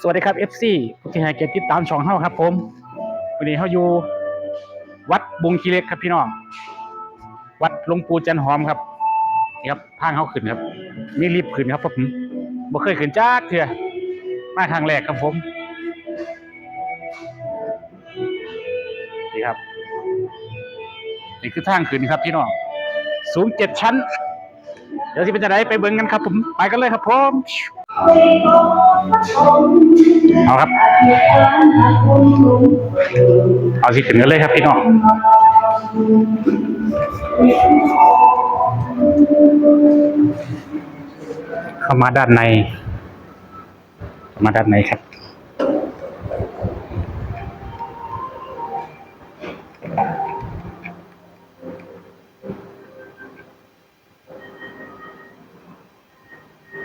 สวัสดีครับ FC ผู้ที่ให้เกียรติติดตามช่องเฮาครับผมวันนี้เฮาอยู่ วัดบุงคีเล็กครับพี่น้อง วัดหลวงปู่จันหอมครับนี่ครับทางเฮาขึ้นครับมีลิฟต์ขึ้นครับผมบ่เคยขึ้นจักเทื่อมาทางแรกครับผมนี่ครับนี่คือทางขึ้นครับพี่น้องสูงเจ็ดชั้น เดี๋ยวที่เป็นจะได้ไปเบิ่งกันครับผม ไปกันเลยครับผม เอาครับ เอาสิขึ้นกันเลยครับพี่น้องเข้ามาด้านในเข้ามาด้านในครับ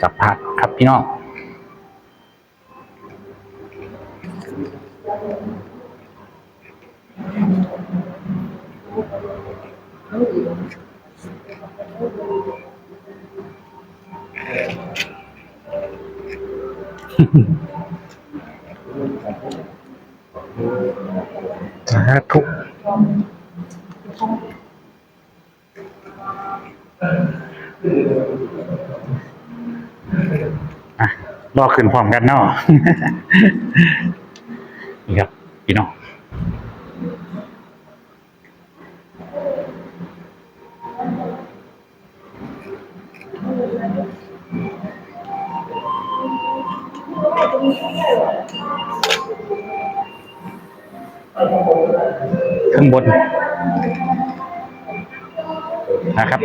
จับผักครับพี่น้องสาธุอะ รอขึ้นพร้อมกันเนาะ นี่ครับ พี่น้องข้างบนนะครับ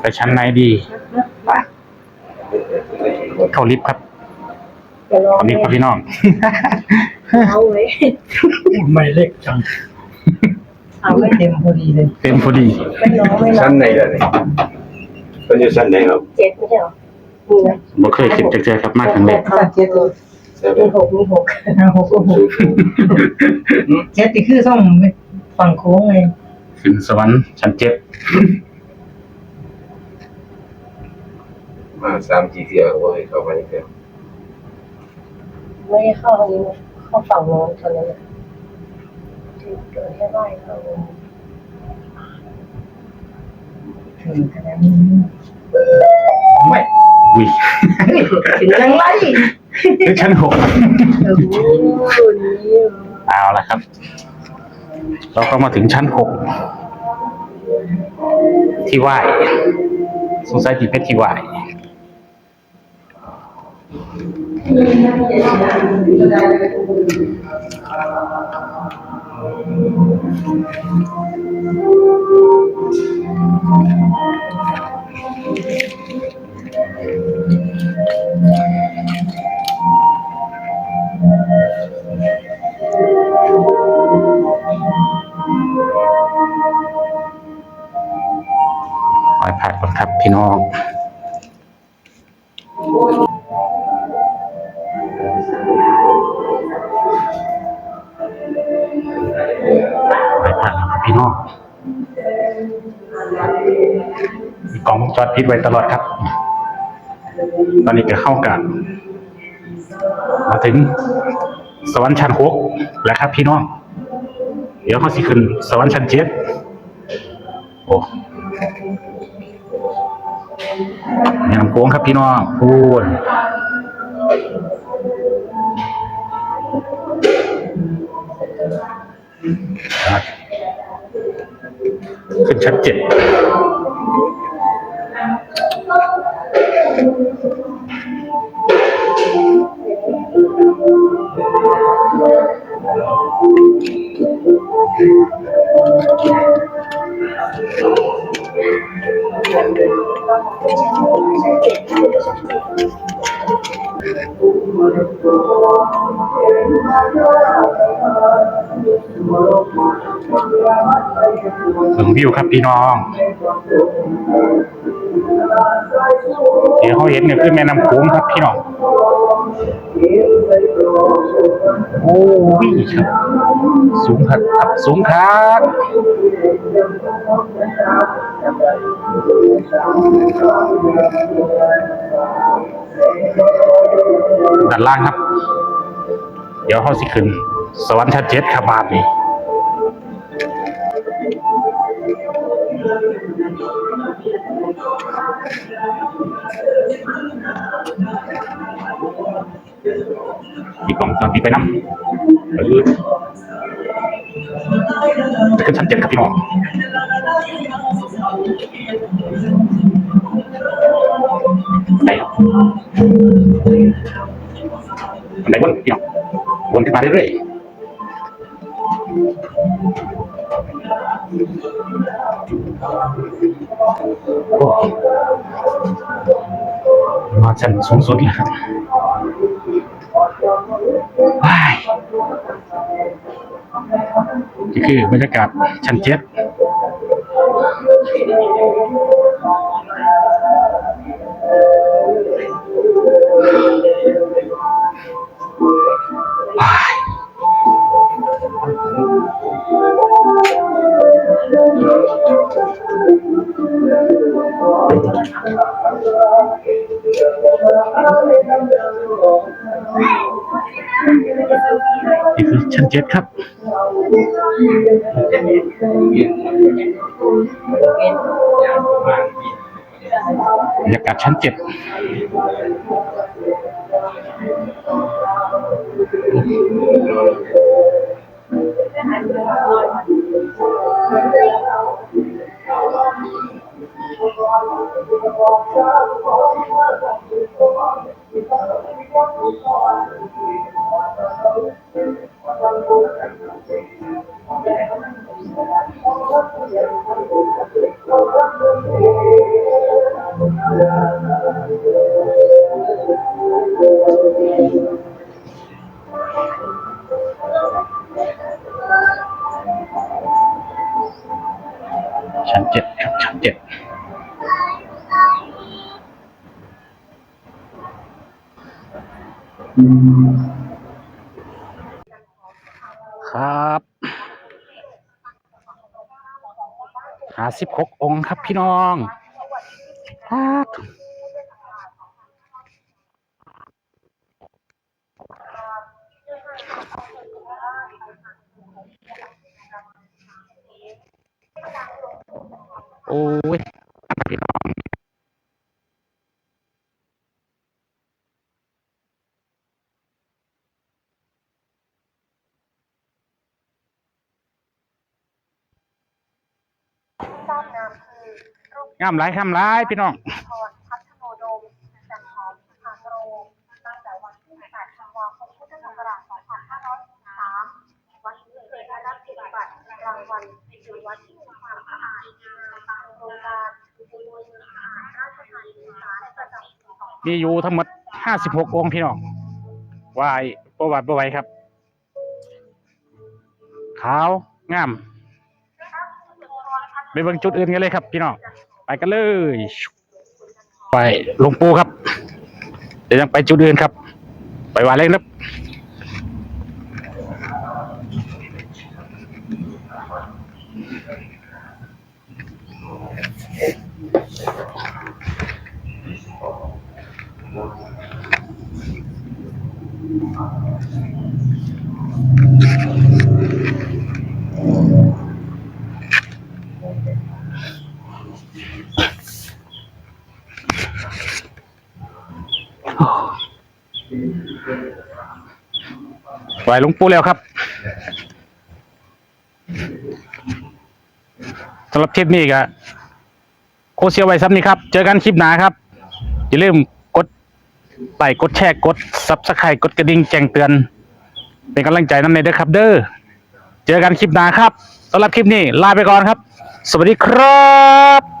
ไปชั้นไหนดีไปเข้าลิฟต์ครับจะลองเข้าลิฟต์ครับพี่น้องเอาไว้ไม่เล็กจัง เอาไว้เต็มพอดีเลย เต็มพอดีไม่ร้องไม่ร้อสั้งนไหนล่ะเนี่ยมันอยู่สั้นไหนครับเจ็ดไม่ใช่เหรอมีไหมบ่เคยขึ้นจากเจอครับมากครั้งแรกสังเกตตัวมีหกมีหกหกหกเจ็ดที่คือส่องฝั่งโค้งไง ขึ้นสวรรค์ชั้นเจ็ดมาสามจีเที่ยวก็ให้เข้ามาอีกแล้วไม่ได้เข้าทางนี้นะเข้าฝั่งโน้นตอนนั้นนะที่เกิดให้ไหว้เขาถึงขนาดนี้ไม่อุ้ยถึงยังไงขึ้นชั้นหกเออนี่ เอาละครับ เราก็มาถึงชั้นหกที่ไหว้สงสัยที่เป็นที่ไหว้ ไปผ่านครับพี่น้องมีกล่องวงจอดพิษไว้ตลอดครับ ตอนนี้ก็เข้ากัน มาถึงสวรรค์ชั้นหกแล้วครับพี่น้อง เดี๋ยวเขาสิขึ้นสวรรค์ชั้นเจ็ดโอ้ยำโค้งครับพี่น้องพูด ขึ้นชั้นเจ็ด ถึงวิวครับพี่น้องที่เขาเห็นเนี่ยคือแม่น้ำโขงครับพี่น้อง โอ้ยครับ สูงครับครับสูงครับ ด้านล่างครับ เดี๋ยวเขาสิขึ้น สวรรค์ชั้นเจ็ดครับาทนี้มีกล่องตอนนี้ไปนั่งเออจะขึ้นชั้นเจ็ดครับพี่น้อง ไปครับอันไหนวนพี่น้องวนขึ้นมาเรื่อยๆโอ้มาชั้นสูงสุดแล้วครับว้ายนี่คือบรรยากาศชั้นเจ็ด นี่คือชั้นเจ็ดครับ บรรยากาศชั้นเจ็ด ชั้นเจ็ดครับชั้นเจ็ด ครับห้าสิบหกองค์ครับพี่น้องครับ งามหลายคำหลายพี่น้อง พรพัฒโนดมจันหอมพาโรตั้งแต่วันที่8ธันวาคมพุทธศักราช2503วัดนี้เคยได้รับสิทธิบัตรรางวัลเป็นวัดที่มีความสะอาดงามตามโครงการอุโมงค์สะอาดราชธานีสารประจำปี2มีอยู่ทั้งหมดห้าสิบหกองค์พี่น้องวายประวัติประไว้ครับ ขาวงาม ไปเบิ่งจุดอื่นกันเลยครับ พี่น้องไปกันเลย ไปลงปูครับ เดี๋ยวยังไปจุดอื่นครับ ไปวาเล่นครับ ไหวหลวงปู่แล้วครับสำหรับคลิปนี้ก็โคเชียวไว้ซ้ำนี้ครับ เจอกันคลิปหน้าครับ อย่าลืมกดไลค์กดแชร์กดซับสไครต์กดกระดิ่งแจ้งเตือน เป็นกำลังใจน้ำในเด้อครับ เด้อเจอกันคลิปหน้าครับสำหรับคลิปนี้ลาไปก่อนครับ สวัสดีครับ